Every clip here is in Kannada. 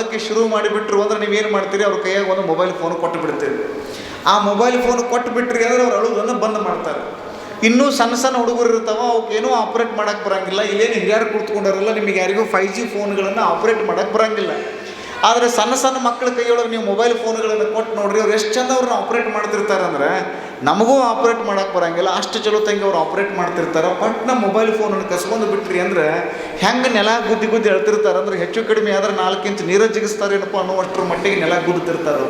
ಓದೋಕ್ಕೆ ಶುರು ಮಾಡಿಬಿಟ್ರು ಅಂದ್ರೆ ನೀವೇನು ಮಾಡ್ತೀರಿ? ಅವ್ರ ಕೈಯಾಗ ಒಂದು ಮೊಬೈಲ್ ಫೋನ್ ಕೊಟ್ಟು ಬಿಡ್ತೀರಿ ಆ ಮೊಬೈಲ್ ಫೋನ್ ಕೊಟ್ಟು ಬಿಟ್ರಿ ಅಂದ್ರೆ ಅವ್ರು ಅಳುವುದನ್ನು ಬಂದ್ ಮಾಡ್ತಾರೆ. ಇನ್ನೂ ಸಣ್ಣ ಸಣ್ಣ ಹುಡುಗರು ಇರ್ತಾವ ಅವಕ್ಕೆ ಏನೂ ಆಪ್ರೇಟ್ ಮಾಡಕ್ಕೆ ಬರಂಗಿಲ್ಲ. ಇಲ್ಲೇನು ಹಿರಿಯರು ಕೂತ್ಕೊಂಡಿರಲ್ಲ, ನಿಮಗೆ ಯಾರಿಗೂ ಫೈ ಜಿ ಫೋನ್ಗಳನ್ನು ಆಪ್ರೇಟ್ ಮಾಡಕ್ಕೆ ಬರಂಗಿಲ್ಲ. ಆದರೆ ಸಣ್ಣ ಸಣ್ಣ ಮಕ್ಕಳ ಕೈಯೊಳಗೆ ನೀವು ಮೊಬೈಲ್ ಫೋನ್ಗಳನ್ನು ಕೊಟ್ಟು ನೋಡ್ರಿ, ಅವ್ರು ಎಷ್ಟು ಚಂದ ಅವ್ರನ್ನ ಆಪ್ರೇಟ್ ಮಾಡ್ತಿರ್ತಾರೆ ಅಂದ್ರೆ ನಮಗೂ ಆಪ್ರೇಟ್ ಮಾಡೋಕ್ಕೆ ಬರೋಂಗಿಲ್ಲ. ಅಷ್ಟು ಚಲೋ ತಂಗಿ ಅವ್ರು ಆಪ್ರೇಟ್ ಮಾಡ್ತಿರ್ತಾರೆ. ಪಟ್ನ ಮೊಬೈಲ್ ಫೋನನ್ನು ಕಸ್ಕೊಂಡು ಬಿಟ್ರಿ ಅಂದ್ರೆ ಹೆಂಗೆ ನೆಲ ಗುದ್ದಿ ಗುದ್ದಿ ಹೇಳ್ತಿರ್ತಾರೆ ಅಂದ್ರೆ ಹೆಚ್ಚು ಕಡಿಮೆ ಆದ್ರೆ ನಾಲ್ಕು ಇಂಚು ನೀರ ಜಿಗಿಸ್ತಾರೇನಪ್ಪ ಅನ್ನುವಷ್ಟರ ಮಟ್ಟಿಗೆ ನೆಲ ಗುದ್ದಿರ್ತಾರೆ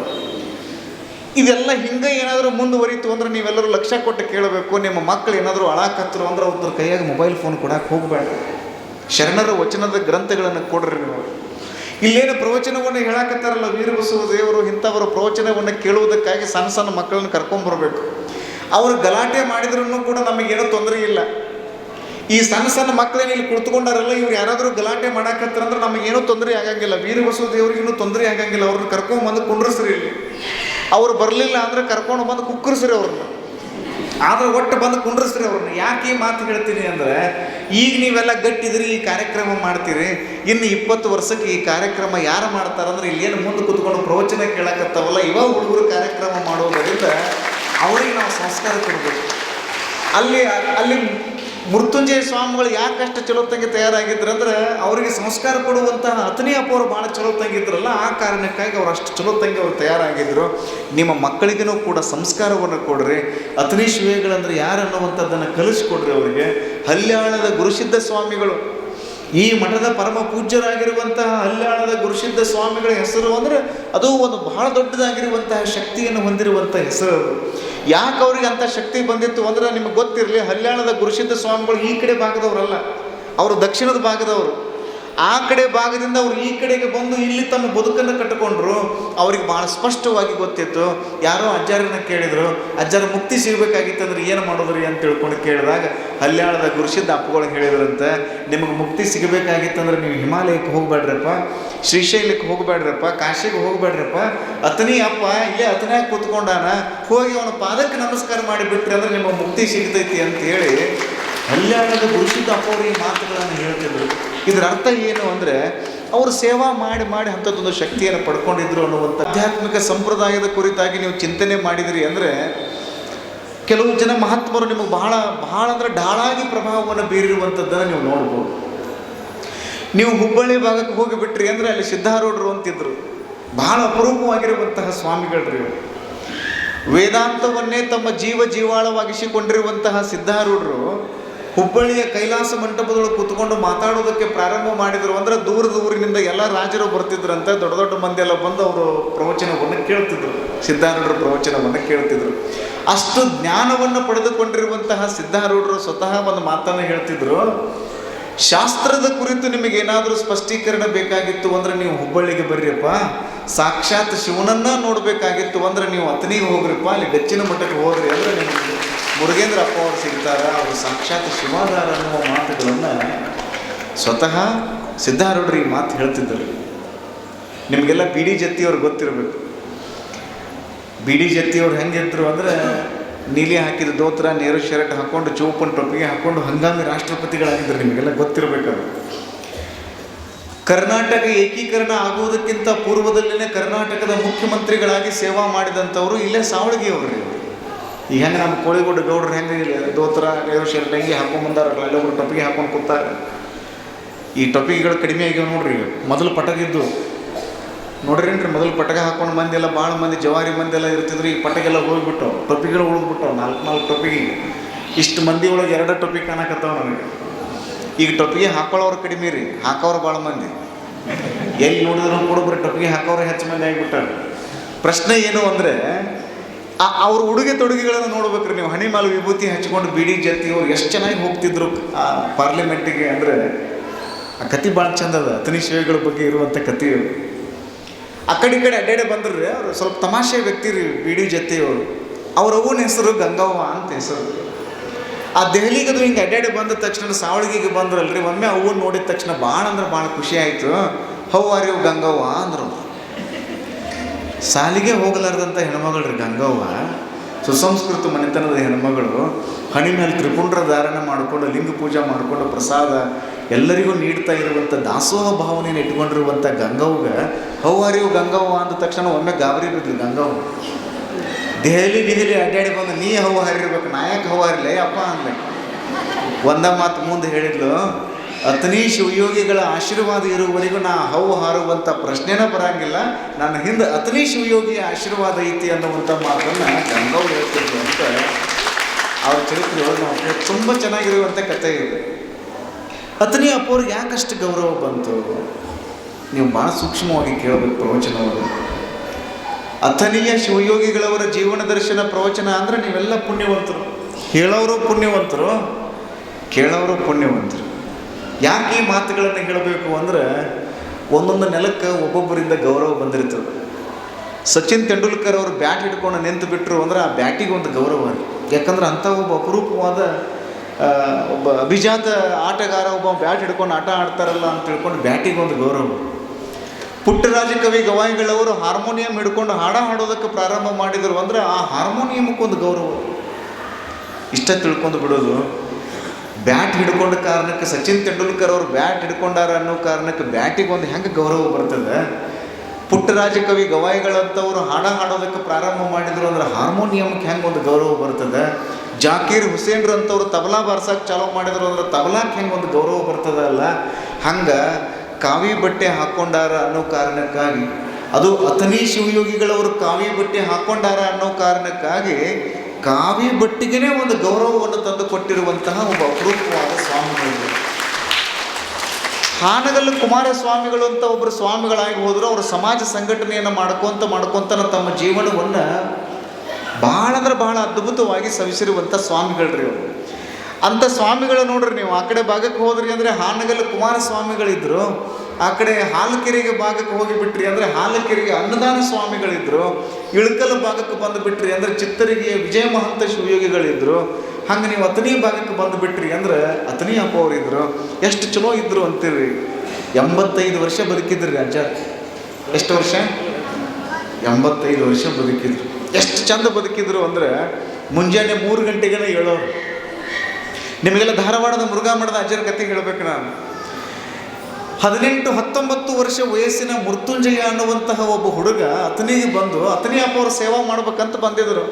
ಇದೆಲ್ಲ ಹಿಂಗೆ ಏನಾದರೂ ಮುಂದುವರಿತು ಅಂದ್ರೆ ನೀವೆಲ್ಲರೂ ಲಕ್ಷ್ಯ ಕೊಟ್ಟು ಕೇಳಬೇಕು. ನಿಮ್ಮ ಮಕ್ಕಳು ಏನಾದರೂ ಅಳಾಕತ್ತರು ಅಂದ್ರೆ ಅವ್ರ ಕೈಯಾಗ ಮೊಬೈಲ್ ಫೋನ್ ಕೊಡಕ್ಕೆ ಹೋಗಬೇಡ. ಶರಣರ ವಚನದ ಗ್ರಂಥಗಳನ್ನು ಕೊಡ್ರಿ ನೀವು. ಇಲ್ಲೇನು ಪ್ರವಚನವನ್ನು ಹೇಳಕತ್ತಾರಲ್ಲ ವೀರಬಸವ ದೇವರು ಇಂಥವರು ಪ್ರವಚನವನ್ನು ಕೇಳುವುದಕ್ಕಾಗಿ ಸಣ್ಣ ಸಣ್ಣ ಮಕ್ಕಳನ್ನು ಕರ್ಕೊಂಬರ್ಬೇಕು ಅವರು ಗಲಾಟೆ ಮಾಡಿದ್ರೂ ಕೂಡ ನಮಗೇನು ತೊಂದರೆ ಇಲ್ಲ. ಈ ಸಣ್ಣ ಸಣ್ಣ ಮಕ್ಕಳೇನು ಇಲ್ಲಿ ಕುಳಿತುಕೊಂಡಾರಲ್ಲ, ಇವ್ರು ಯಾರಾದರೂ ಗಲಾಟೆ ಮಾಡಾಕತ್ತಾರಂದ್ರೆ ನಮಗೇನೂ ತೊಂದರೆ ಆಗಂಗಿಲ್ಲ. ವೀರಬಸವ ದೇವ್ರಿಗೇನು ತೊಂದರೆ ಆಗಂಗಿಲ್ಲ. ಅವ್ರನ್ನ ಕರ್ಕೊಂಬಂದು ಕುಂಡ್ರಸ್ರಿ ಇಲ್ಲಿ. ಅವ್ರು ಬರಲಿಲ್ಲ ಅಂದ್ರೆ ಕರ್ಕೊಂಡು ಬಂದು ಕುಕ್ಕರ್ಸ್ರಿ ಅವ್ರನ್ನ. ಆದ್ರೆ ಒಟ್ಟು ಬಂದು ಕುಂಡ್ರಿಸ್ರಿ ಅವ್ರನ್ನ. ಯಾಕೆ ಈ ಮಾತು ಹೇಳ್ತೀನಿ ಅಂದ್ರೆ, ಈಗ ನೀವೆಲ್ಲ ಗಟ್ಟಿದ್ರಿ, ಈ ಕಾರ್ಯಕ್ರಮ ಮಾಡ್ತೀರಿ, ಇನ್ನು ಇಪ್ಪತ್ತು ವರ್ಷಕ್ಕೆ ಈ ಕಾರ್ಯಕ್ರಮ ಯಾರು ಮಾಡ್ತಾರಂದ್ರೆ ಇಲ್ಲೇನು ಮುಂದೆ ಕೂತ್ಕೊಂಡು ಪ್ರವಚನ ಕೇಳಕತ್ತಾವಲ್ಲ ಇವಾಗ ಹುಡುಗರು ಕಾರ್ಯಕ್ರಮ ಮಾಡೋದರಿಂದ ಅವ್ರಿಗೆ ನಾವು ಸಂಸ್ಕಾರ ಕೊಡಬೇಕು. ಅಲ್ಲಿ ಅಲ್ಲಿ ಮೃತ್ಯುಂಜಯ ಸ್ವಾಮಿಗಳು ಯಾಕಷ್ಟು ಚಲೋ ತಂಗಿ ತಯಾರಾಗಿದ್ರು ಅಂದ್ರೆ ಅವರಿಗೆ ಸಂಸ್ಕಾರ ಕೊಡುವಂತಹ ಅತನಿ ಅಪ್ಪವರು ಭಾಳ ಚಲೋ ತಂಗಿದ್ರಲ್ಲ, ಆ ಕಾರಣಕ್ಕಾಗಿ ಅವ್ರು ಅಷ್ಟು ಚಲೋ ತಂಗಿ ಅವ್ರು ತಯಾರಾಗಿದ್ರು. ನಿಮ್ಮ ಮಕ್ಕಳಿಗೂ ಕೂಡ ಸಂಸ್ಕಾರವನ್ನು ಕೊಡ್ರಿ. ಅತನಿ ಶಿವೆಗಳಂದ್ರೆ ಯಾರು ಅನ್ನುವಂಥದ್ದನ್ನು ಕಲಿಸ್ಕೊಡ್ರಿ ಅವರಿಗೆ. ಹಲ್ಯಾಳದ ಗುರುಸಿದ್ಧ ಸ್ವಾಮಿಗಳು. ಈ ಮಠದ ಪರಮ ಪೂಜ್ಯರಾಗಿರುವಂತಹ ಹಲ್ಯಾಳದ ಗುರುಸಿದ್ಧ ಸ್ವಾಮಿಗಳ ಹೆಸರು ಅಂದರೆ ಅದು ಒಂದು ಬಹಳ ದೊಡ್ಡದಾಗಿರುವಂತಹ ಶಕ್ತಿಯನ್ನು ಹೊಂದಿರುವಂಥ ಹೆಸರು ಯಾಕೆ ಅವ್ರಿಗೆ ಅಂಥ ಶಕ್ತಿ ಬಂದಿತ್ತು ಅಂದ್ರೆ ನಿಮ್ಗೆ ಗೊತ್ತಿರಲಿ, ಹಲ್ಯಾಣದ ಗುರುಸಿದ್ಧ ಸ್ವಾಮಿಗಳು ಈ ಕಡೆ ಭಾಗದವರಲ್ಲ. ಅವರು ದಕ್ಷಿಣದ ಭಾಗದವರು. ಆ ಕಡೆ ಭಾಗದಿಂದ ಅವರು ಈ ಕಡೆಗೆ ಬಂದು ಇಲ್ಲಿ ತಮ್ಮ ಬದುಕನ್ನು ಕಟ್ಟಿಕೊಂಡ್ರು, ಅವ್ರಿಗೆ ಭಾಳ ಸ್ಪಷ್ಟವಾಗಿ ಗೊತ್ತಿತ್ತು. ಯಾರೋ ಅಜ್ಜಾರನ್ನ ಕೇಳಿದ್ರು, ಅಜ್ಜಾರ ಮುಕ್ತಿ ಸಿಗಬೇಕಾಗಿತ್ತು ಅಂದ್ರೆ ಏನು ಮಾಡೋದ್ರಿ? ಅಂತ ತಿಳ್ಕೊಂಡು ಕೇಳಿದಾಗ, ಹಲ್ಯಾಳದ ಗುರುಸಿದ್ಧ ಅಪ್ಪಗಳು ಹೇಳಿದ್ರಂತೆ, ನಿಮಗೆ ಮುಕ್ತಿ ಸಿಗಬೇಕಾಗಿತ್ತಂದ್ರೆ ನೀವು ಹಿಮಾಲಯಕ್ಕೆ ಹೋಗ್ಬೇಡ್ರಪ್ಪ, ಶ್ರೀಶೈಲಕ್ಕೆ ಹೋಗ್ಬೇಡ್ರಪ್ಪ, ಕಾಶಿಗೆ ಹೋಗ್ಬೇಡ್ರಪ್ಪ. ಅತನಿ ಅಪ್ಪ, ಇಲ್ಲೇ ಅತನ್ಯಾಗ ಕೂತ್ಕೊಂಡಾನ, ಹೋಗಿ ಅವನ ಪಾದಕ್ಕೆ ನಮಸ್ಕಾರ ಮಾಡಿಬಿಟ್ರಿ ಅಂದ್ರೆ ನಿಮಗೆ ಮುಕ್ತಿ ಸಿಗ್ತೈತಿ ಅಂತ ಹೇಳಿ ಹಲ್ಯಾಳದ ಗುರುಸಿದ್ಧ ಅಪ್ಪವ್ರು ಈ ಮಾತುಗಳನ್ನು ಹೇಳ್ತಿದ್ರು. ಇದರ ಅರ್ಥ ಏನು ಅಂದರೆ, ಅವರು ಸೇವಾ ಮಾಡಿ ಮಾಡಿ ಅಂಥದ್ದೊಂದು ಶಕ್ತಿಯನ್ನು ಪಡ್ಕೊಂಡಿದ್ರು ಅನ್ನುವಂಥ ಆಧ್ಯಾತ್ಮಿಕ ಸಂಪ್ರದಾಯದ ಕುರಿತಾಗಿ ನೀವು ಚಿಂತನೆ ಮಾಡಿದಿರಿ ಅಂದರೆ, ಕೆಲವು ಜನ ಮಹಾತ್ಮರು ನಿಮಗೆ ಬಹಳ ಬಹಳ ಅಂದರೆ ಢಾಳಾಗಿ ಪ್ರಭಾವವನ್ನು ಬೀರಿರುವಂಥದ್ದನ್ನು ನೀವು ನೋಡ್ಬೋದು. ನೀವು ಹುಬ್ಬಳ್ಳಿ ಭಾಗಕ್ಕೆ ಹೋಗಿಬಿಟ್ರಿ ಅಂದರೆ ಅಲ್ಲಿ ಸಿದ್ಧಾರೂಢರು ಅಂತಿದ್ರು. ಬಹಳ ಅಪರೂಪವಾಗಿರುವಂತಹ ಸ್ವಾಮಿಗಳ್ರಿ ವೇದಾಂತವನ್ನೇ ತಮ್ಮ ಜೀವ ಜೀವಾಳವಾಗಿಸಿಕೊಂಡಿರುವಂತಹ ಸಿದ್ಧಾರೂಢರು ಹುಬ್ಬಳ್ಳಿಯ ಕೈಲಾಸ ಮಂಟಪದೊಳಗೆ ಕೂತ್ಕೊಂಡು ಮಾತಾಡೋದಕ್ಕೆ ಪ್ರಾರಂಭ ಮಾಡಿದ್ರು ಅಂದ್ರೆ ದೂರದ ಊರಿನಿಂದ ಎಲ್ಲ ರಾಜರು ಬರ್ತಿದ್ರಂತೆ ದೊಡ್ಡ ದೊಡ್ಡ ಮಂದಿ ಎಲ್ಲ ಬಂದು ಅವರು ಪ್ರವಚನವನ್ನು ಕೇಳ್ತಿದ್ರು. ಸಿದ್ಧಾರೂಢರ ಪ್ರವಚನವನ್ನು ಕೇಳ್ತಿದ್ರು. ಅಷ್ಟು ಜ್ಞಾನವನ್ನು ಪಡೆದುಕೊಂಡಿರುವಂತಹ ಸಿದ್ಧಾರೂಢರು ಸ್ವತಃ ಒಂದು ಮಾತನ್ನು ಹೇಳ್ತಿದ್ರು. ಶಾಸ್ತ್ರದ ಕುರಿತು ನಿಮಗೆ ಏನಾದರೂ ಸ್ಪಷ್ಟೀಕರಣ ಬೇಕಾಗಿತ್ತು ಅಂದ್ರೆ ನೀವು ಹುಬ್ಬಳ್ಳಿಗೆ ಬರ್ರಿಯಪ್ಪ ಸಾಕ್ಷಾತ್ ಶಿವನನ್ನ ನೋಡಬೇಕಾಗಿತ್ತು ಅಂದ್ರೆ ನೀವು ಅತನಿಗೆ ಹೋಗ್ರಿಪ್ಪ. ಅಲ್ಲಿ ಬೆಚ್ಚಿನ ಮಠಕ್ಕೆ ಹೋಗ್ರಿ ಅಂದ್ರೆ ನಿಮಗೆ ಮುರುಗೇಂದ್ರ ಅಪ್ಪ ಅವರು ಸಿಗ್ತಾರ, ಅವರು ಸಾಕ್ಷಾತ್ ಶಿವಾಧಾರ ಅನ್ನುವ ಮಾತುಗಳನ್ನು ಸ್ವತಃ ಸಿದ್ಧಾರೂಢರು ಈ ಮಾತು ಹೇಳ್ತಿದ್ದರು. ನಿಮಗೆಲ್ಲ ಬಿ ಡಿ ಜತ್ತಿಯವ್ರು ಗೊತ್ತಿರಬೇಕು. ಬಿ ಡಿ ಜತ್ತಿಯವ್ರು ಹೆಂಗಿದ್ರು ಅಂದರೆ ನೀಲಿ ಹಾಕಿದ ದೋತ್ರ, ನೇರು ಶರ್ಟ್ ಹಾಕೊಂಡು, ಚೌಪನ್ ಟೊಪ್ಪಿಗೆ ಹಾಕೊಂಡು ಹಂಗಾಮಿ ರಾಷ್ಟ್ರಪತಿಗಳಾಗಿದ್ದರು ನಿಮಗೆಲ್ಲ ಗೊತ್ತಿರಬೇಕದು. ಕರ್ನಾಟಕ ಏಕೀಕರಣ ಆಗುವುದಕ್ಕಿಂತ ಪೂರ್ವದಲ್ಲೇ ಕರ್ನಾಟಕದ ಮುಖ್ಯಮಂತ್ರಿಗಳಾಗಿ ಸೇವಾ ಮಾಡಿದಂಥವರು ಇಲ್ಲೇ ಸಾವಳಗಿಯವರು ಇವರು. ಈಗ ಹೆಂಗೆ ನಮ್ಮ ಕೋಳಿಗೋಡು ಗೌಡ್ರು ಹೆಂಗೆ ಇಲ್ಲ ದೋತ್ರ, ನೇರು ಶರ್ಟ್ ಹೆಂಗೆ ಹಾಕೊಂಡು ಬಂದಾರಲ್ಲ ಅಲ್ಲೊಬ್ರು ಟೊಪ್ಪಿಗೆ ಹಾಕೊಂಡು ಕೂತಾರೆ. ಈ ಟೊಪ್ಪಿಗೆಗಳು ಕಡಿಮೆ ಆಗ್ಯಾವ ನೋಡ್ರಿ ಈಗ ಮೊದಲು ಪಟಗಿದ್ದು ನೋಡ್ರೇನ್ರಿ, ಮೊದಲು ಪಟಕ ಹಾಕೊಂಡು ಮಂದಿ ಎಲ್ಲ ಭಾಳ ಮಂದಿ ಜವಾರಿ ಮಂದಿ ಎಲ್ಲ ಇರ್ತಿದ್ರು ಈ ಪಟಗೆಲ್ಲ ಹೋಗ್ಬಿಟ್ಟು ಟೊಪ್ಪಿಗಳು ಉಳಿದ್ಬಿಟ್ಟವು ನಾಲ್ಕು ನಾಲ್ಕು ಟೊಪ್ಪಿಗೆ. ಇಷ್ಟು ಮಂದಿ ಒಳಗೆ ಎರಡು ಟೊಪ್ಪಿ ಕಾಣಕತ್ತಾವ ನನಗೆ ಈಗ ಟೊಪ್ಪಿಗೆ ಹಾಕೊಳ್ಳೋರು ಕಡಿಮೆ ರೀ, ಹಾಕೋರು ಭಾಳ ಮಂದಿ. ಎಲ್ಲಿ ನೋಡಿದ್ರು ಕೂಡ ಟೊಪಿಗೆ ಹಾಕೋರು ಹೆಚ್ಚು ಮಂದಿ ಆಗಿಬಿಟ್ಟಾರೆ. ಪ್ರಶ್ನೆ ಏನು ಅಂದರೆ ಅವ್ರ ಉಡುಗೆ ತೊಡುಗೆಗಳನ್ನು ನೋಡ್ಬೇಕ್ರಿ ನೀವು. ಹಣಿ ಮಾಲು ವಿಭೂತಿ ಹಚ್ಕೊಂಡು ಬಿಡಿ ಜತಿ ಅವ್ರು ಎಷ್ಟು ಚೆನ್ನಾಗಿ ಹೋಗ್ತಿದ್ರು. ಆ ಪಾರ್ಲಿಮೆಂಟಿಗೆ ಅಂದರೆ ಆ ಕತಿ ಭಾಳ ಚಂದ ಅದ. ಬಗ್ಗೆ ಇರುವಂಥ ಕತಿ. ಆ ಕಡೆ ಈ ಕಡೆ ಅಡ್ಡಾಡೆ ರೀ ಅವರು ಸ್ವಲ್ಪ ತಮಾಷೆ ವ್ಯಕ್ತಿ ರೀ ಬಿ ಡಿ ಜೊತೆಯವರು ಅವ್ರ ಅವ್ವನ ಹೆಸರು ಗಂಗವ್ವ ಅಂತ ಹೆಸರು. ಆ ದೆಹಲಿಗೆ ಅದು ಹಿಂಗೆ ಅಡ್ಡಾಡಿ ಬಂದ ತಕ್ಷಣ ಸಾವಳಿಗೆಗೆ ಬಂದ್ರಲ್ರಿ. ಒಮ್ಮೆ ಅವ್ವನ್ನ ನೋಡಿದ ತಕ್ಷಣ ಭಾಳ ಅಂದ್ರೆ ಭಾಳ ಖುಷಿ ಆಯಿತು. How are you Gangavva? ಅಂದರು. ಸಾಲಿಗೆ ಹೋಗಲಾರ್ದಂಥ ಹೆಣ್ಮಗಳು ರೀ ಗಂಗವ್ವ, ಸುಸಂಸ್ಕೃತ ಮನೆತನದ ಹೆಣ್ಮಗಳು, ಹಣಿ ಮೇಲೆ ತ್ರಿಪುಂಡ್ರ ಧಾರಣ ಮಾಡಿಕೊಂಡು ಲಿಂಗ ಪೂಜೆ ಮಾಡಿಕೊಂಡು ಪ್ರಸಾದ ಎಲ್ಲರಿಗೂ ನೀಡ್ತಾ ಇರುವಂಥ ದಾಸೋಹ ಭಾವನೆಯನ್ನು ಇಟ್ಕೊಂಡಿರುವಂಥ ಗಂಗವ್ಗ ಹೌವಾರಿಯು ಗಂಗವ್ವ ಅಂದ ತಕ್ಷಣ ಒಮ್ಮೆ ಗಾಬರಿ ಬಿದ್ಲು ಗಂಗವ್ವ. ದೆಹಲಿ ದೆಹಲಿ ಅಡ್ಡಾಡಿ ಬಂದು, ನೀ ಹೌ ಹರಿರ್ಬೇಕು ನಾಯಕ ಹೌ ಅಪ್ಪ ಅಂದೆ ಒಂದ ಮಾತು ಮುಂದೆ ಹೇಳಿದ್ಲು ಅತನಿ ಶಿವಯೋಗಿಗಳ ಆಶೀರ್ವಾದ ಇರುವವರೆಗೂ ನಾ ಹೌ ಹಾರುವಂಥ ಪ್ರಶ್ನೆನೇ ಬರಂಗಿಲ್ಲ. ನನ್ನ ಹಿಂದೆ ಅತನಿ ಶಿವಯೋಗಿಯ ಆಶೀರ್ವಾದ ಐತಿ ಅನ್ನುವಂಥ ಮಾತನ್ನು ಗಂಗವ್ ಹೇಳ್ತಿದ್ರು ಅಂತ ಅವ್ರ ಚರಿತ್ರೆ ನಾವು ತುಂಬ ಚೆನ್ನಾಗಿರುವಂಥ ಕಥೆ ಇದೆ. ಅತನಿ ಅಪ್ಪವ್ರಿಗೆ ಯಾಕಷ್ಟು ಗೌರವ ಬಂತು? ನೀವು ಭಾಳ ಸೂಕ್ಷ್ಮವಾಗಿ ಕೇಳಬೇಕು ಪ್ರವಚನವನ್ನು ಅಥನೀಯ ಶಿವಯೋಗಿಗಳವರ ಜೀವನ ದರ್ಶನ ಪ್ರವಚನ ಅಂದರೆ ನೀವೆಲ್ಲ ಪುಣ್ಯವಂತರು. ಹೇಳೋರು ಪುಣ್ಯವಂತರು, ಕೇಳೋರು ಪುಣ್ಯವಂತರು. ಯಾಕೆ ಈ ಮಾತುಗಳನ್ನು ಹೇಳಬೇಕು ಅಂದ್ರೆ ಒಂದೊಂದು ನೆಲಕ್ಕೆ ಒಬ್ಬೊಬ್ಬರಿಂದ ಗೌರವ ಬಂದಿರ್ತದೆ. ಸಚಿನ್ ತೆಂಡೂಲ್ಕರ್ ಅವರು ಬ್ಯಾಟ್ ಹಿಡ್ಕೊಂಡು ನಿಂತು ಬಿಟ್ಟರು ಅಂದ್ರೆ ಆ ಬ್ಯಾಟಿಗೆ ಒಂದು ಗೌರವ ಯಾಕಂದ್ರೆ ಅಂಥ ಒಬ್ಬ ಅಪರೂಪವಾದ ಒಬ್ಬ ಅಭಿಜಾತ ಆಟಗಾರ, ಒಬ್ಬ ಬ್ಯಾಟ್ ಹಿಡ್ಕೊಂಡು ಆಟ ಆಡ್ತಾರಲ್ಲ ಅಂತ ತಿಳ್ಕೊಂಡು ಬ್ಯಾಟಿಗೆ ಒಂದು ಗೌರವ. ಪುಟ್ಟರಾಜ ಕವಿ ಗವಾಯಿಗಳವರು ಹಾರ್ಮೋನಿಯಂ ಹಿಡ್ಕೊಂಡು ಹಾಡ ಹಾಡೋದಕ್ಕೆ ಪ್ರಾರಂಭ ಮಾಡಿದರು ಅಂದರೆ ಆ ಹಾರ್ಮೋನಿಯಮಕ್ಕೊಂದು ಗೌರವ. ಇಷ್ಟ ತಿಳ್ಕೊಂಡು ಬಿಡೋದು. ಬ್ಯಾಟ್ ಹಿಡ್ಕೊಂಡ ಕಾರಣಕ್ಕೆ ಸಚಿನ್ ತೆಂಡೂಲ್ಕರ್ ಅವರು ಬ್ಯಾಟ್ ಹಿಡ್ಕೊಂಡಾರ ಅನ್ನೋ ಕಾರಣಕ್ಕೆ ಬ್ಯಾಟಿಗೆ ಒಂದು ಹೆಂಗೆ ಗೌರವ ಬರ್ತದೆ? ಪುಟ್ಟರಾಜ ಕವಿ ಗವಾಯಿಗಳಂಥವ್ರು ಹಾಡ ಹಾಡೋದಕ್ಕೆ ಪ್ರಾರಂಭ ಮಾಡಿದ್ರು ಅಂದ್ರೆ ಹಾರ್ಮೋನಿಯಂಗೆ ಹೆಂಗೆ ಒಂದು ಗೌರವ ಬರ್ತದೆ? ಜಾಕೀರ್ ಹುಸೇನ್ರಂಥವ್ರು ತಬಲಾ ಬಾರ್ಸಕ್ಕೆ ಚಾಲೂ ಮಾಡಿದ್ರು ಅಂದ್ರೆ ತಬಲಾಕ್ಕೆ ಹೆಂಗೆ ಒಂದು ಗೌರವ ಬರ್ತದಲ್ಲ? ಹಂಗೆ ಕಾವಿ ಬಟ್ಟೆ ಹಾಕ್ಕೊಂಡಾರ ಅನ್ನೋ ಕಾರಣಕ್ಕಾಗಿ ಅದು ಅಥನಿ ಶಿವಯೋಗಿಗಳವರು ಕಾವಿ ಬಟ್ಟೆ ಹಾಕೊಂಡಾರ ಅನ್ನೋ ಕಾರಣಕ್ಕಾಗಿ ಕಾವಿ ಬಟ್ಟಿಗೆನೇ ಒಂದು ಗೌರವವನ್ನು ತಂದು ಕೊಟ್ಟಿರುವಂತಹ ಒಬ್ಬ ಅಪರೂಪವಾದ ಸ್ವಾಮಿಗಳು. ಹಾನಗಲ್ಲು ಕುಮಾರಸ್ವಾಮಿಗಳು ಅಂತ ಒಬ್ಬರು ಸ್ವಾಮಿಗಳಾಗಿ ಹೋದರು, ಅವರು ಸಮಾಜ ಸಂಘಟನೆಯನ್ನು ಮಾಡ್ಕೊತ ಮಾಡ್ಕೊಂತ ತಮ್ಮ ಜೀವನವನ್ನು ಭಾಳ ಅಂದ್ರೆ ಬಹಳ ಅದ್ಭುತವಾಗಿ ಸವಿಸಿರುವಂಥ ಸ್ವಾಮಿಗಳ್ರಿ ಅವರು. ಅಂಥ ಸ್ವಾಮಿಗಳು ನೋಡ್ರಿ, ನೀವು ಆ ಕಡೆ ಭಾಗಕ್ಕೆ ಹೋದ್ರಿ ಅಂದರೆ ಹಾನಗಲ್ಲು ಕುಮಾರಸ್ವಾಮಿಗಳಿದ್ರು. ಆ ಕಡೆ ಹಾಲಕೆರೆಗೆ ಭಾಗಕ್ಕೆ ಹೋಗಿಬಿಟ್ರಿ ಅಂದರೆ ಹಾಲಕೆರೆಗೆ ಅನ್ನದಾನ ಸ್ವಾಮಿಗಳಿದ್ರು, ಇಳಕಲ್ ಭಾಗಕ್ಕೆ ಬಂದು ಬಿಟ್ರಿ ಅಂದರೆ ಚಿತ್ತರಿಗೆ ವಿಜಯ ಮಹಂತ ಶಿವಯೋಗಿಗಳಿದ್ರು, ಹಂಗೆ ನೀವು ಅತನಿ ಭಾಗಕ್ಕೆ ಬಂದು ಬಿಟ್ರಿ ಅಂದ್ರೆ ಅತನಿ ಅಪ್ಪ ಅವರಿದ್ರು ಎಷ್ಟು ಚಲೋ ಇದ್ರು ಅಂತೀರಿ? ಎಂಬತ್ತೈದು ವರ್ಷ ಬದುಕಿದ್ರಿ ಅಜ್ಜ ಎಷ್ಟು ವರ್ಷ? ಎಂಬತ್ತೈದು ವರ್ಷ ಬದುಕಿದ್ರು. ಎಷ್ಟು ಚಂದ ಬದುಕಿದ್ರು ಅಂದರೆ ಮುಂಜಾನೆ ಮೂರು ಗಂಟೆಗೆನೇ ಹೇಳೋರು ನಿಮಗೆಲ್ಲ ಧಾರವಾಡದ ಮುರುಘಾ ಮಠದ ಅಜ್ಜರ ಕತೆ ಹೇಳಬೇಕು ನಾನು. ಹದಿನೆಂಟು ಹತ್ತೊಂಬತ್ತು ವರ್ಷ ವಯಸ್ಸಿನ ಮೃತ್ಯುಂಜಯ ಅನ್ನುವಂತಹ ಒಬ್ಬ ಹುಡುಗ ಅತನಿಗೆ ಬಂದು, ಅತನಿ ಅಪ್ಪ ಅವ್ರ ಸೇವಾ ಮಾಡ್ಬೇಕಂತ ಬಂದಿದ್ರು.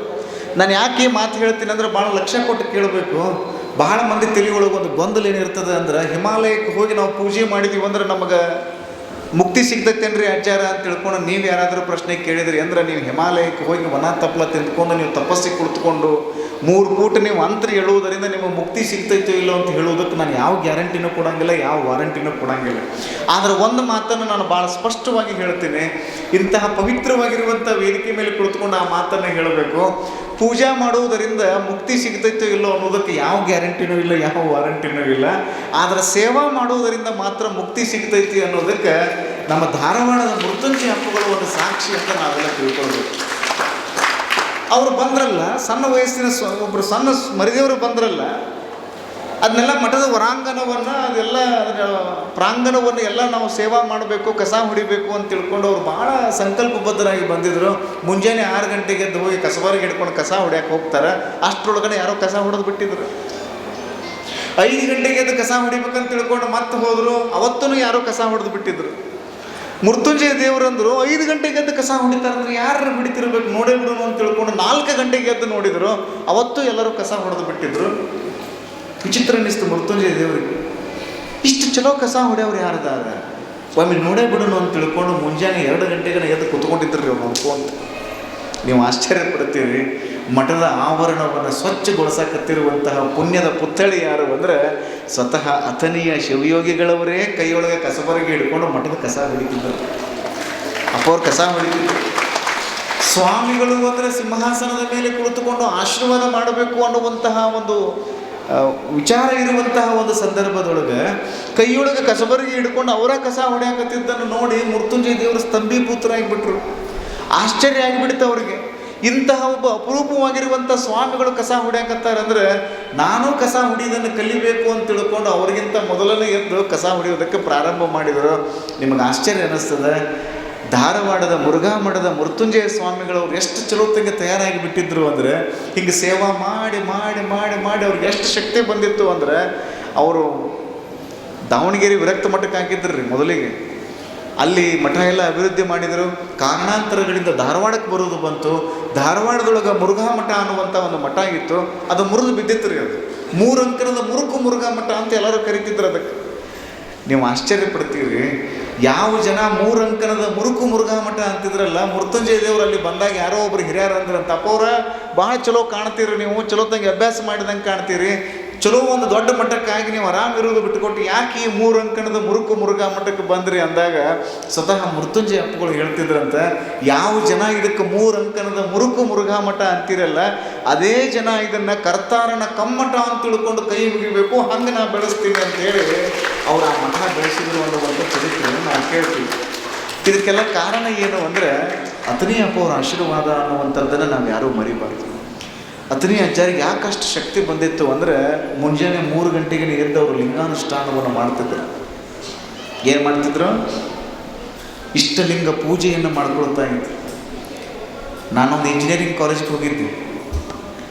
ನಾನು ಯಾಕೆ ಮಾತು ಹೇಳ್ತೀನಿ ಅಂದ್ರೆ ಭಾಳ ಲಕ್ಷ್ಯ ಕೊಟ್ಟು ಕೇಳಬೇಕು. ಬಹಳ ಮಂದಿ ತಲೆ ಒಳಗೆ ಒಂದು ಗೊಂದಲ ಏನಿರ್ತದೆ ಅಂದ್ರೆ ಹಿಮಾಲಯಕ್ಕೆ ಹೋಗಿ ನಾವು ಪೂಜೆ ಮಾಡಿದೀವಿ ಅಂದ್ರೆ ನಮಗೆ ಮುಕ್ತಿ ಸಿಗ್ತೈತೇನ್ರಿ ಆಚಾರ? ಅಂತ ತಿಳ್ಕೊಂಡು ನೀವು ಯಾರಾದರೂ ಪ್ರಶ್ನೆ ಕೇಳಿದ್ರಿ ಅಂದ್ರೆ ನೀವು ಹಿಮಾಲಯಕ್ಕೆ ಹೋಗಿ ವನ ತಪ್ಪಲ ತಿಂದ್ಕೊಂಡು ನೀವು ತಪಸ್ಸಿಗೆ ಕುಳಿತುಕೊಂಡು ಮೂರು ಕೂಟ ನೀವು ಅಂತರ ಹೇಳುವುದರಿಂದ ನಿಮಗೆ ಮುಕ್ತಿ ಸಿಗ್ತೈತೋ ಇಲ್ಲೋ ಅಂತ ಹೇಳುವುದಕ್ಕೆ ನಾನು ಯಾವ ಗ್ಯಾರಂಟಿನೂ ಕೊಡಂಗಿಲ್ಲ, ಯಾವ ವಾರಂಟಿನೂ ಕೊಡಂಗಿಲ್ಲ. ಆದರೆ ಒಂದು ಮಾತನ್ನು ನಾನು ಭಾಳ ಸ್ಪಷ್ಟವಾಗಿ ಹೇಳ್ತೀನಿ, ಇಂತಹ ಪವಿತ್ರವಾಗಿರುವಂಥ ವೇದಿಕೆ ಮೇಲೆ ಕುಳಿತುಕೊಂಡು ಆ ಮಾತನ್ನು ಹೇಳಬೇಕು. ಪೂಜಾ ಮಾಡುವುದರಿಂದ ಮುಕ್ತಿ ಸಿಗ್ತೈತೋ ಇಲ್ಲೋ ಅನ್ನೋದಕ್ಕೆ ಯಾವ ಗ್ಯಾರಂಟಿನೂ ಇಲ್ಲ, ಯಾವ ವಾರಂಟಿನೂ ಇಲ್ಲ. ಆದರೆ ಸೇವಾ ಮಾಡುವುದರಿಂದ ಮಾತ್ರ ಮುಕ್ತಿ ಸಿಗ್ತೈತಿ ಅನ್ನೋದಕ್ಕೆ ನಮ್ಮ ಧಾರವಾಡದ ಮೃತ್ಯುಂಜಯ ಹಬ್ಬಗಳು ಒಂದು ಸಾಕ್ಷಿ ಅಂತ ನಾವೆಲ್ಲ ತಿಳ್ಕೊಳ್ಬೇಕು. ಅವರು ಬಂದ್ರಲ್ಲ, ಸಣ್ಣ ವಯಸ್ಸಿನ ಸ್ವ ಒಬ್ಬರು ಸಣ್ಣ ಮರಿದೇವರು ಬಂದ್ರಲ್ಲ ಅದನ್ನೆಲ್ಲ ಮಠದ ಹೊರಾಂಗಣವನ್ನು ಅದೆಲ್ಲ ಅದರ ಪ್ರಾಂಗಣವನ್ನು ಎಲ್ಲ ನಾವು ಸೇವಾ ಮಾಡಬೇಕು, ಕಸ ಹೊಡಿಬೇಕು ಅಂತ ತಿಳ್ಕೊಂಡು ಅವ್ರು ಭಾಳ ಸಂಕಲ್ಪಬದ್ಧರಾಗಿ ಬಂದಿದ್ರು. ಮುಂಜಾನೆ ಆರು ಗಂಟೆಗೆ ಎದ್ದು ಹೋಗಿ ಕಸಬಾರಿಗೆ ಹಿಡ್ಕೊಂಡು ಕಸ ಹೊಡ್ಯಕ್ಕೆ ಹೋಗ್ತಾರೆ. ಅಷ್ಟರೊಳಗಡೆ ಯಾರೋ ಕಸ ಹೊಡೆದು ಬಿಟ್ಟಿದ್ರು. ಐದು ಗಂಟೆಗೆ ಎದ್ದು ಕಸ ಹೊಡಿಬೇಕಂತ ತಿಳ್ಕೊಂಡು ಮತ್ತೆ ಹೋದರು. ಅವತ್ತೂ ಯಾರೋ ಕಸ ಹೊಡೆದು ಬಿಟ್ಟಿದ್ರು. ಮೃತ್ಯುಂಜಯ ದೇವರಂದ್ರು ಐದು ಗಂಟೆಗೆ ಎದ್ದು ಕಸ ಹೊಡಿತಾರಂದ್ರೆ ಯಾರು ಬಿಡಿತಿರ್ಬೇಕು? ನೋಡೇ ಬಿಡೋನು ಅಂತ ತಿಳ್ಕೊಂಡು ನಾಲ್ಕು ಗಂಟೆಗೆ ಎದ್ದು ನೋಡಿದ್ರು, ಅವತ್ತು ಎಲ್ಲರೂ ಕಸ ಹೊಡೆದು ಬಿಟ್ಟಿದ್ರು. ವಿಚಿತ್ರ ಅನ್ನಿಸ್ತು ಮೃತ್ಯುಂಜಯ ದೇವರಿಗೆ. ಇಷ್ಟು ಚಲೋ ಕಸ ಹೊಡೆಯವ್ರು ಯಾರದಾರ ಒಮ್ಮೆ ನೋಡೇ ಬಿಡೋನು ಅಂತ ತಿಳ್ಕೊಂಡು ಮುಂಜಾನೆ ಎರಡು ಗಂಟೆಗೆ ಎದ್ದು ಕುತ್ಕೊಂಡಿದ್ರು ರೀ ಅವ್ರು ನೋಡ್ಕೊಂತ ನೀವು ಆಶ್ಚರ್ಯ ಪಡ್ತೀರಿ ಮಠದ ಆವರಣವನ್ನು ಸ್ವಚ್ಛಗೊಳಿಸಕತ್ತಿರುವಂತಹ ಪುಣ್ಯದ ಪುತ್ಥಳಿ ಯಾರು ಅಂದರೆ ಸ್ವತಃ ಅಥನೀಯ ಶಿವಯೋಗಿಗಳವರೇ ಕೈಯೊಳಗೆ ಕಸಬರಗಿ ಹಿಡ್ಕೊಂಡು ಮಠದ ಕಸ ಹೊಡಿತಿದ್ದರು. ಅಪ್ಪವ್ರು ಕಸ ಹೊಡಿತಿದ್ದರು ಸ್ವಾಮಿಗಳು ಅಂದರೆ ಸಿಂಹಾಸನದ ಮೇಲೆ ಕುಳಿತುಕೊಂಡು ಆಶೀರ್ವಾದ ಮಾಡಬೇಕು ಅನ್ನುವಂತಹ ಒಂದು ವಿಚಾರ ಇರುವಂತಹ ಒಂದು ಸಂದರ್ಭದೊಳಗೆ ಕೈಯೊಳಗೆ ಕಸಬರಿಗೆ ಹಿಡ್ಕೊಂಡು ಅವರ ಕಸ ಹೊಡೆಯಕತ್ತಿದ್ದನ್ನು ನೋಡಿ ಮೃತ್ಯುಂಜಯ ದೇವರು ಸ್ತಂಭೀಭೂತರಾಗಿಬಿಟ್ರು. ಆಶ್ಚರ್ಯ ಆಗಿಬಿಡ್ತು ಅವರಿಗೆ. ಇಂತಹ ಒಬ್ಬ ಅಪರೂಪವಾಗಿರುವಂಥ ಸ್ವಾಮಿಗಳು ಕಸ ಹೊಡ್ಯಾಕತ್ತಾರಂದ್ರೆ ನಾನು ಕಸ ಹೊಡಿಯೋದನ್ನು ಕಲಿಬೇಕು ಅಂತ ತಿಳ್ಕೊಂಡು ಅವ್ರಿಗಿಂತ ಮೊದಲನೇ ಎದ್ದು ಕಸ ಹೊಡೆಯೋದಕ್ಕೆ ಪ್ರಾರಂಭ ಮಾಡಿದರು. ನಿಮಗೆ ಆಶ್ಚರ್ಯ ಅನ್ನಿಸ್ತದೆ ಧಾರವಾಡದ ಮುರುಘಾ ಮಠದ ಮೃತ್ಯುಂಜಯ ಸ್ವಾಮಿಗಳವ್ರು ಎಷ್ಟು ಚಲೋತ್ತಂಗೆ ತಯಾರಾಗಿ ಬಿಟ್ಟಿದ್ರು ಅಂದರೆ, ಹಿಂಗೆ ಸೇವಾ ಮಾಡಿ ಮಾಡಿ ಮಾಡಿ ಮಾಡಿ ಅವ್ರಿಗೆ ಎಷ್ಟು ಶಕ್ತಿ ಬಂದಿತ್ತು ಅಂದರೆ, ಅವರು ದಾವಣಗೆರೆ ವಿರಕ್ತ ಮಠಕ್ಕೆ ಹಾಕಿದ್ರು ರೀ ಮೊದಲಿಗೆ. ಅಲ್ಲಿ ಮಠ ಎಲ್ಲ ಅಭಿವೃದ್ಧಿ ಮಾಡಿದರು. ಕಾರಣಾಂತರಗಳಿಂದ ಧಾರವಾಡಕ್ಕೆ ಬರೋದು ಬಂತು. ಧಾರವಾಡದೊಳಗೆ ಮುರುಘಾ ಮಠ ಅನ್ನುವಂಥ ಒಂದು ಮಠ ಇತ್ತು. ಅದು ಮುರಿದು ಬಿದ್ದಿತ್ತು ರೀ ಅದು. ಮೂರು ಅಂಕರದ ಮುರುಕು ಮುರುಘಾ ಮಠ ಅಂತ ಎಲ್ಲರೂ ಕರಿತಿದ್ರು ಅದಕ್ಕೆ. ನೀವು ಆಶ್ಚರ್ಯ ಪಡ್ತೀರಿ ಯಾವ ಜನ ಮೂರು ಅಂಕನದ ಮುರುಕು ಮುರುಘಾ ಮಠ ಅಂತಿದ್ರಲ್ಲ, ಮೃತ್ಯುಂಜಯ ದೇವರು ಅಲ್ಲಿ ಬಂದಾಗ ಯಾರೋ ಒಬ್ರು ಹಿರಿಯರು ಅಂದ್ರಂತ, ಅಪ್ಪವ್ರ ಭಾಳ ಚಲೋ ಕಾಣ್ತೀರಿ ನೀವು ಚಲೋತ್ತಂಗೆ ಅಭ್ಯಾಸ ಮಾಡಿದಂಗೆ ಕಾಣ್ತೀರಿ. ಚಲೋ ಒಂದು ದೊಡ್ಡ ಮಟ್ಟಕ್ಕಾಗಿ ನೀವು ಆರಾಮಿರೋದು ಬಿಟ್ಟುಕೊಟ್ಟು ಯಾಕೆ ಈ ಮೂರು ಅಂಕಣದ ಮುರುಕು ಮುರುಘಾ ಮಠಕ್ಕೆ ಬಂದ್ರಿ ಅಂದಾಗ ಸ್ವತಃ ಮೃತ್ಯುಂಜಯ ಅಪ್ಪಗಳು ಹೇಳ್ತಿದ್ರಂತೆ, ಯಾವ ಜನ ಇದಕ್ಕೆ ಮೂರು ಅಂಕಣದ ಮುರುಕು ಮುರುಘಾ ಮಠ ಅಂತಿರಲ್ಲ, ಅದೇ ಜನ ಇದನ್ನ ಕರ್ತಾರನ ಕಮ್ಮಟ ಅಂತ ತಿಳ್ಕೊಂಡು ಕೈ ಮುಗಿಬೇಕು, ಹಂಗೆ ನಾ ಬೆಳೆಸ್ತೀನಿ ಅಂತ ಹೇಳಿ ಅವ್ರು ಆ ಮಠ ಬೆಳೆಸಿದ್ರು ಅನ್ನೋ ಒಂದು ಚರಿತ್ರೆಯನ್ನು ನಾವು ಕೇಳ್ತೀವಿ. ಇದಕ್ಕೆಲ್ಲ ಕಾರಣ ಏನು ಅಂದರೆ, ಅತನಿ ಅಪ್ಪ ಅವರ ಆಶೀರ್ವಾದ ಅನ್ನುವಂಥದ್ದನ್ನು ನಾವು ಯಾರೂ ಮರಿಬಾರ್ದು. ಅತನಿ ಅಜ್ಜಾರಿಗೆ ಯಾಕಷ್ಟು ಶಕ್ತಿ ಬಂದಿತ್ತು ಅಂದರೆ ಮುಂಜಾನೆ ಮೂರು ಗಂಟೆಗೆ ಎದ್ದು ಅವರು ಲಿಂಗಾನುಷ್ಠಾನವನ್ನು ಮಾಡ್ತಿದ್ರು. ಏನು ಮಾಡ್ತಿದ್ರು? ಇಷ್ಟಲಿಂಗ ಪೂಜೆಯನ್ನು ಮಾಡ್ಕೊಳ್ತಾ ಇದ್ರು. ನಾನೊಂದು ಇಂಜಿನಿಯರಿಂಗ್ ಕಾಲೇಜ್ಗೆ ಹೋಗಿದ್ದೆ.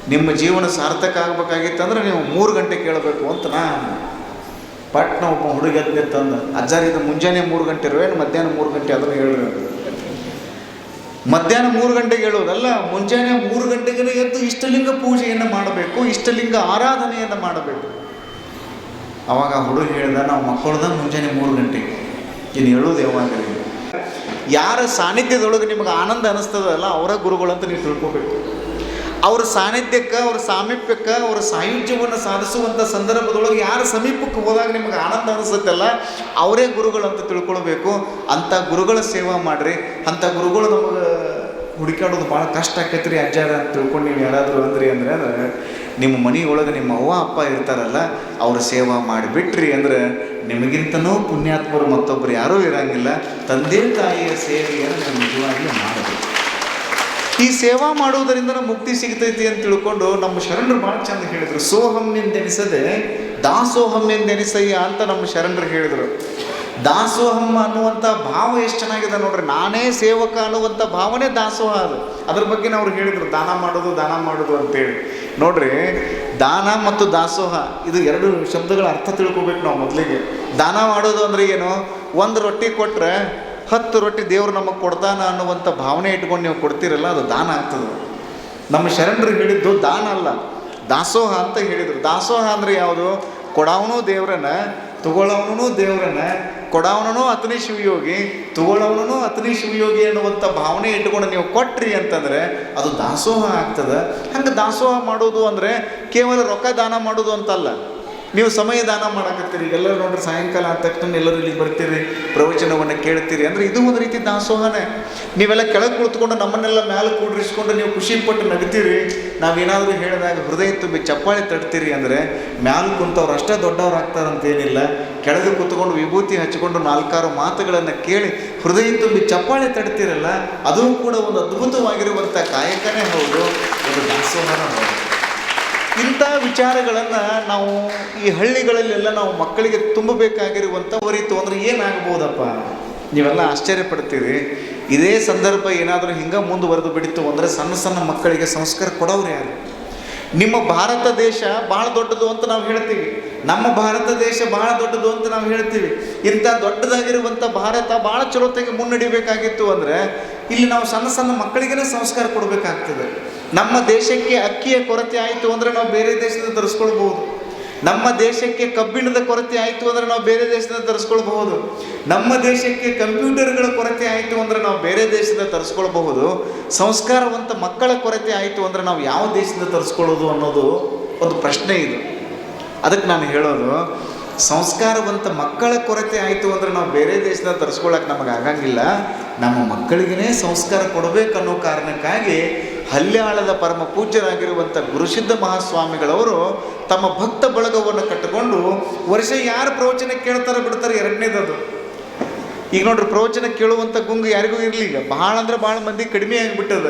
ನಿಮ್ಮ ಜೀವನ ಸಾರ್ಥಕ ಆಗ್ಬೇಕಾಗಿತ್ತಂದ್ರೆ ನೀವು ಮೂರು ಗಂಟೆ ಕೇಳಬೇಕು ಅಂತ ನಾ ಪಟ್ನ ಒಬ್ಬ ಹುಡುಗಿ ತಂದ ಅಜ್ಜಾರಿದ ಮುಂಜಾನೆ ಮೂರು ಗಂಟೆ ಇರುವೆ ಮಧ್ಯಾಹ್ನ ಮೂರು ಗಂಟೆ ಅದನ್ನು ಹೇಳ್ರಿ. ಮಧ್ಯಾಹ್ನ ಮೂರು ಗಂಟೆಗೆ ಹೇಳೋದಲ್ಲ, ಮುಂಜಾನೆ ಮೂರು ಗಂಟೆಗೆ ಎದ್ದು ಇಷ್ಟಲಿಂಗ ಪೂಜೆಯನ್ನು ಮಾಡಬೇಕು, ಇಷ್ಟಲಿಂಗ ಆರಾಧನೆಯನ್ನು ಮಾಡಬೇಕು. ಅವಾಗ ಹುಡುಗ ಹೇಳ್ದ, ನಾವು ಮಕ್ಕಳ್ದ ಮುಂಜಾನೆ ಮೂರು ಗಂಟೆಗೆ. ಇನ್ನು ಹೇಳೋದು ಯಾವಾಗ ಯಾರ ಸಾನ್ನಿಧ್ಯದೊಳಗೆ ನಿಮಗೆ ಆನಂದ ಅನಿಸ್ತದಲ್ಲ, ಅವರ ಗುರುಗಳು ಅಂತ ನೀವು ತಿಳ್ಕೊಬೇಕು. ಅವ್ರ ಸಾನ್ನಿಧ್ಯಕ್ಕೆ, ಅವ್ರ ಸಾಮೀಪ್ಯಕ್ಕೆ, ಅವ್ರ ಸಾಯುಜ್ಯವನ್ನು ಸಾಧಿಸುವಂಥ ಸಂದರ್ಭದೊಳಗೆ ಯಾರ ಸಮೀಪಕ್ಕೆ ಹೋದಾಗ ನಿಮಗೆ ಆನಂದ ಅನಿಸುತ್ತಲ್ಲ, ಅವರೇ ಗುರುಗಳು ಅಂತ ತಿಳ್ಕೊಳ್ಬೇಕು. ಅಂಥ ಗುರುಗಳ ಸೇವಾ ಮಾಡಿರಿ. ಅಂಥ ಗುರುಗಳು ನಮಗೆ ಹುಡುಕಾಡೋದು ಭಾಳ ಕಷ್ಟ ಆಕೈತೆ ರೀ ಅಜ್ಜಾರ ಅಂತ ತಿಳ್ಕೊಂಡು ನೀವು ಯಾರಾದರೂ ಅಂದ್ರಿ ಅಂದರೆ ಅಂದ್ರೆ ನಿಮ್ಮ ಮನೆಯೊಳಗೆ ನಿಮ್ಮ ಅವ್ವ, ಅಪ್ಪ ಇರ್ತಾರಲ್ಲ, ಅವ್ರ ಸೇವಾ ಮಾಡಿಬಿಟ್ರಿ ಅಂದ್ರೆ ನಿಮಗಿಂತನೂ ಪುಣ್ಯಾತ್ಮರು ಮತ್ತೊಬ್ಬರು ಯಾರೂ ಇರಂಗಿಲ್ಲ. ತಂದೆ ತಾಯಿಯ ಸೇವೆಯನ್ನು ನಿಜವಾಗಿ ಮಾಡಬೇಕು. ಈ ಸೇವಾ ಮಾಡುವುದರಿಂದ ನಮ್ಮ ಮುಕ್ತಿ ಸಿಗ್ತೈತಿ ಅಂತ ತಿಳ್ಕೊಂಡು ನಮ್ಮ ಶರಣರು ಭಾಳ ಚಂದ ಹೇಳಿದರು. ಸೋಹಂ ಎಂದೆನಿಸದೆ ದಾಸೋಹಂ ಎಂದೆನಿಸಯ್ಯ ಅಂತ ನಮ್ಮ ಶರಣರು ಹೇಳಿದರು. ದಾಸೋಹಂ ಅನ್ನುವಂಥ ಭಾವ ಎಷ್ಟು ಚೆನ್ನಾಗಿದೆ ನೋಡ್ರಿ. ನಾನೇ ಸೇವಕ ಅನ್ನುವಂಥ ಭಾವನೆ ದಾಸೋಹ ಅದು. ಅದ್ರ ಬಗ್ಗೆ ಅವ್ರು ಹೇಳಿದರು, ದಾನ ಮಾಡೋದು ದಾನ ಮಾಡೋದು ಅಂತೇಳಿ. ನೋಡ್ರಿ, ದಾನ ಮತ್ತು ದಾಸೋಹ, ಇದು ಎರಡು ಶಬ್ದಗಳ ಅರ್ಥ ತಿಳ್ಕೊಬೇಕು ನಾವು ಮೊದಲಿಗೆ. ದಾನ ಮಾಡೋದು ಅಂದ್ರೆ ಏನು? ಒಂದು ರೊಟ್ಟಿ ಕೊಟ್ಟರೆ ಹತ್ತು ರೊಟ್ಟಿ ದೇವರು ನಮಗೆ ಕೊಡ್ತಾನ ಅನ್ನುವಂಥ ಭಾವನೆ ಇಟ್ಕೊಂಡು ನೀವು ಕೊಡ್ತೀರಲ್ಲ, ಅದು ದಾನ ಆಗ್ತದೆ. ನಮ್ಮ ಶರಣರು ಹೇಳಿದ್ದು ದಾನ ಅಲ್ಲ, ದಾಸೋಹ ಅಂತ ಹೇಳಿದರು. ದಾಸೋಹ ಅಂದರೆ ಯಾವುದು? ಕೊಡವನು ದೇವ್ರನ್ನ ತಗೊಳ್ಳವನು ದೇವ್ರನ್ನ ಕೊಡವನೂ ಅತನಿ ಶಿವಯೋಗಿ ತಗೊಳ್ಳವನೂ ಅತನಿ ಶಿವಯೋಗಿ ಅನ್ನುವಂಥ ಭಾವನೆ ಇಟ್ಕೊಂಡು ನೀವು ಕೊಟ್ರಿ ಅಂತಂದರೆ ಅದು ದಾಸೋಹ ಆಗ್ತದೆ. ಹಂಗೆ ದಾಸೋಹ ಮಾಡೋದು ಅಂದರೆ ಕೇವಲ ರೊಕ್ಕ ದಾನ ಮಾಡೋದು ಅಂತಲ್ಲ. ನೀವು ಸಮಯ ದಾನ ಮಾಡಕತ್ತೀರಿ ಎಲ್ಲರೂ ನೋಡ್ರಿ ಸಾಯಂಕಾಲ ಆದ ತಕ್ಷಣ ಎಲ್ಲರೂ ಇಲ್ಲಿ ಬರ್ತೀರಿ, ಪ್ರವಚನವನ್ನು ಕೇಳ್ತೀರಿ, ಅಂದರೆ ಇದು ಒಂದು ರೀತಿ ದಾಸೋಹನೇ. ನೀವೆಲ್ಲ ಕೆಳಗೆ ಕುಳಿತುಕೊಂಡು ನಮ್ಮನ್ನೆಲ್ಲ ಮ್ಯಾಲೆ ಕೂಡಿರಿಸ್ಕೊಂಡು ನೀವು ಖುಷಿ ಪಟ್ಟು ನಗ್ತೀರಿ, ನಾವೇನಾದರೂ ಹೇಳಿದಾಗ ಹೃದಯ ತುಂಬಿ ಚಪ್ಪಾಳೆ ತಡ್ತೀರಿ ಅಂದರೆ ಮ್ಯಾಲೆ ಕುಂತವ್ರು ಅಷ್ಟೇ ದೊಡ್ಡವ್ರು ಆಗ್ತಾರಂತೇನಿಲ್ಲ. ಕೆಳಗೆ ಕೂತ್ಕೊಂಡು ವಿಭೂತಿ ಹಚ್ಚಿಕೊಂಡು ನಾಲ್ಕಾರು ಮಾತುಗಳನ್ನು ಕೇಳಿ ಹೃದಯ ತುಂಬಿ ಚಪ್ಪಾಳೆ ತಡ್ತೀರಲ್ಲ ಅದೂ ಕೂಡ ಒಂದು ಅದ್ಭುತವಾಗಿರುವಂಥ ಕಾಯಕನೇ ಹೌದು, ಒಂದು ದಾಸೋಹನ ಹೌದು. ಇಂಥ ವಿಚಾರಗಳನ್ನು ನಾವು ಈ ಹಳ್ಳಿಗಳಲ್ಲೆಲ್ಲ ನಾವು ಮಕ್ಕಳಿಗೆ ತುಂಬಬೇಕಾಗಿರುವಂಥ ಹೊರಿತು ಅಂದರೆ ಏನಾಗ್ಬೋದಪ್ಪ? ನೀವೆಲ್ಲ ಆಶ್ಚರ್ಯ ಪಡ್ತೀರಿ ಇದೇ ಸಂದರ್ಭ ಏನಾದರೂ ಹಿಂಗೆ ಮುಂದುವರೆದು ಬಿಡಿತು ಅಂದರೆ ಸಣ್ಣ ಸಣ್ಣ ಮಕ್ಕಳಿಗೆ ಸಂಸ್ಕಾರ ಕೊಡೋರು ಯಾರು? ನಿಮ್ಮ ಭಾರತ ದೇಶ ಬಹಳ ದೊಡ್ಡದು ಅಂತ ನಾವು ಹೇಳ್ತೀವಿ. ನಮ್ಮ ಭಾರತ ದೇಶ ಬಹಳ ದೊಡ್ಡದು ಅಂತ ನಾವು ಹೇಳ್ತೀವಿ. ಇಂಥ ದೊಡ್ಡದಾಗಿರುವಂಥ ಭಾರತ ಭಾಳ ಚಲೋತೆಗೆ ಮುನ್ನಡಿಬೇಕಾಗಿತ್ತು ಅಂದರೆ ಇಲ್ಲಿ ನಾವು ಸಣ್ಣ ಸಣ್ಣ ಮಕ್ಕಳಿಗೇ ಸಂಸ್ಕಾರ ಕೊಡಬೇಕಾಗ್ತದೆ. ನಮ್ಮ ದೇಶಕ್ಕೆ ಅಕ್ಕಿಯ ಕೊರತೆ ಆಯಿತು ಅಂದರೆ ನಾವು ಬೇರೆ ದೇಶದಿಂದ ತರಿಸ್ಕೊಳ್ಬಹುದು. ನಮ್ಮ ದೇಶಕ್ಕೆ ಕಬ್ಬಿಣದ ಕೊರತೆ ಆಯಿತು ಅಂದರೆ ನಾವು ಬೇರೆ ದೇಶದಿಂದ ತರಿಸ್ಕೊಳ್ಬಹುದು. ನಮ್ಮ ದೇಶಕ್ಕೆ ಕಂಪ್ಯೂಟರ್ಗಳ ಕೊರತೆ ಆಯಿತು ಅಂದರೆ ನಾವು ಬೇರೆ ದೇಶದಿಂದ ತರಿಸ್ಕೊಳ್ಬಹುದು. ಸಂಸ್ಕಾರವಂತ ಮಕ್ಕಳ ಕೊರತೆ ಆಯಿತು ಅಂದರೆ ನಾವು ಯಾವ ದೇಶದಿಂದ ತರಿಸ್ಕೊಳ್ಳೋದು ಅನ್ನೋದು ಒಂದು ಪ್ರಶ್ನೆ ಇದು. ಅದಕ್ಕೆ ನಾನು ಹೇಳೋದು, ಸಂಸ್ಕಾರವಂತ ಮಕ್ಕಳ ಕೊರತೆ ಆಯಿತು ಅಂದರೆ ನಾವು ಬೇರೆ ದೇಶದಿಂದ ತರಿಸ್ಕೊಳ್ಳೋಕೆ ನಮಗೆ ಆಗಂಗಿಲ್ಲ. ನಮ್ಮ ಮಕ್ಕಳಿಗೇ ಸಂಸ್ಕಾರ ಕೊಡಬೇಕನ್ನೋ ಕಾರಣಕ್ಕಾಗಿ ಹಲ್ಯಾಳದ ಪರಮ ಪೂಜ್ಯರಾಗಿರುವಂಥ ಗುರುಸಿದ್ಧ ಮಹಾಸ್ವಾಮಿಗಳವರು ತಮ್ಮ ಭಕ್ತ ಬಳಗವನ್ನು ಕಟ್ಟಿಕೊಂಡು ವರ್ಷ ಯಾರು ಪ್ರವಚನ ಕೇಳ್ತಾರೆ ಬಿಡ್ತಾರೆ ಎರಡನೇದದು. ಈಗ ನೋಡ್ರಿ, ಪ್ರವಚನ ಕೇಳುವಂಥ ಗುಂಗು ಯಾರಿಗೂ ಇರಲಿ ಈಗ ಭಾಳ ಅಂದ್ರೆ ಭಾಳ ಮಂದಿ ಕಡಿಮೆ ಆಗಿಬಿಟ್ಟದ.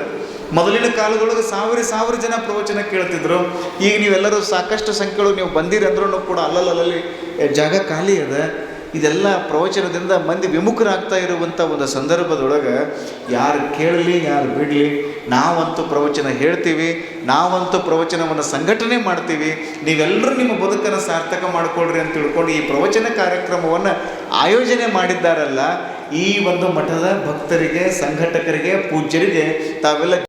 ಮೊದಲಿನ ಕಾಲದೊಳಗೆ ಸಾವಿರ ಸಾವಿರ ಜನ ಪ್ರವಚನ ಕೇಳ್ತಿದ್ರು. ಈಗ ನೀವೆಲ್ಲರೂ ಸಾಕಷ್ಟು ಸಂಖ್ಯೆಗಳು ನೀವು ಬಂದಿರಂದ್ರೂ ಕೂಡ ಅಲ್ಲಲ್ಲಲ್ಲಿ ಜಾಗ ಖಾಲಿ ಅದ. ಇದೆಲ್ಲ ಪ್ರವಚನದಿಂದ ಮಂದಿ ವಿಮುಖರಾಗ್ತಾ ಇರುವಂಥ ಒಂದು ಸಂದರ್ಭದೊಳಗೆ ಯಾರು ಕೇಳಲಿ, ಯಾರು ಬಿಡಲಿ, ನಾವಂತೂ ಪ್ರವಚನ ಹೇಳ್ತೀವಿ, ನಾವಂತೂ ಪ್ರವಚನವನ್ನು ಸಂಘಟನೆ ಮಾಡ್ತೀವಿ ನೀವೆಲ್ಲರೂ ನಿಮ್ಮ ಬದುಕನ್ನು ಸಾರ್ಥಕ ಮಾಡಿಕೊಳ್ಳ್ರಿ ಅಂತ ತಿಳ್ಕೊಂಡು ಈ ಪ್ರವಚನ ಕಾರ್ಯಕ್ರಮವನ್ನು ಆಯೋಜನೆ ಮಾಡಿದ್ದಾರಲ್ಲ, ಈ ಒಂದು ಮಠದ ಭಕ್ತರಿಗೆ, ಸಂಘಟಕರಿಗೆ, ಪೂಜ್ಯರಿಗೆ ತಾವೆಲ್ಲ